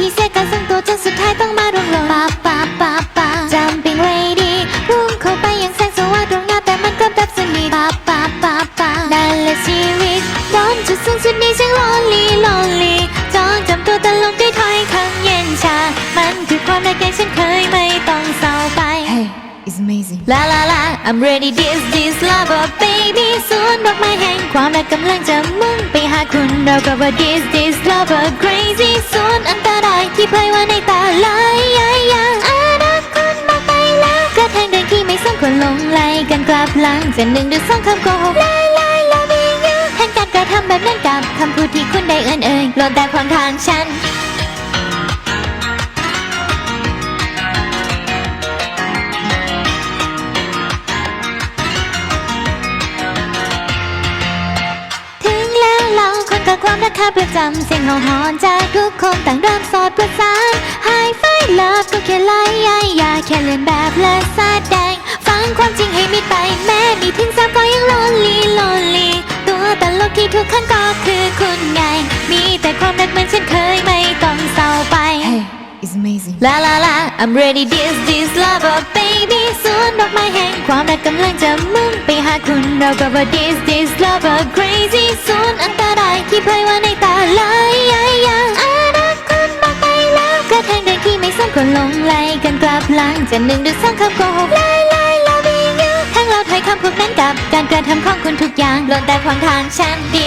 ที่เสียการทรงตัวจนสุดท้ายต้องมาร่วงหล่นปาปาปาปา jumping lady พุ่งเข้าไปอย่างแสงสว่างตรงหน้าแต่มันก็แบบสนิทปาปาปาปานั่นแหละชีวิตโดนจุดสูงสุดนี้ช่าง lonely lonely จองจำตัวตลกด้วยถ้อยคำเย็นชา มันคือความรักอย่างฉันเคยไม่ต้องเศร้าไป Hey it's amazing La la la I'm ready this this lover baby สวนดอกไม้แห่งความรักกำลังจะมุ่งไปหาคุณเราก็ว่า this this love ลับหลังจะหนึ่งหรือสองคำโกหกลายลาย loving you แห่งการกระทำแบบนั้นกับคำพูดที่คุณได้เอ่ยเอ่ยล้วนแต่ความทางฉันถึงแล้วเราคนกับความรักคาประจำเสียงหอนจากทุกคนต่างเริ่มสอดประสานหายไฟเลิฟก็ค แม้มีถึงสามก็ยัง lonely lonely ตัวตลกที่ทุกครั้งก็คือคุณไง มีแต่ความรักเหมือนฉันเคยไม่ต้องเศร้าไป Hey it's amazing La la la I'm ready this this lover baby สวนดอกไม้แห่งความรักกำลังจะมุ่งไปหาคุณเราก็ว่า this this lover crazy สวนอันตรายที่เผยว่าในตาลายยายยาอนาคตมากไปแล้วกระแทงเดินที่ไม่สมควรลงไหลกันกลับหลังจะหนึ่งหรือสองคำโกหกลายลาย นทุกอย่างล้วนแต่ขวางทางฉันดี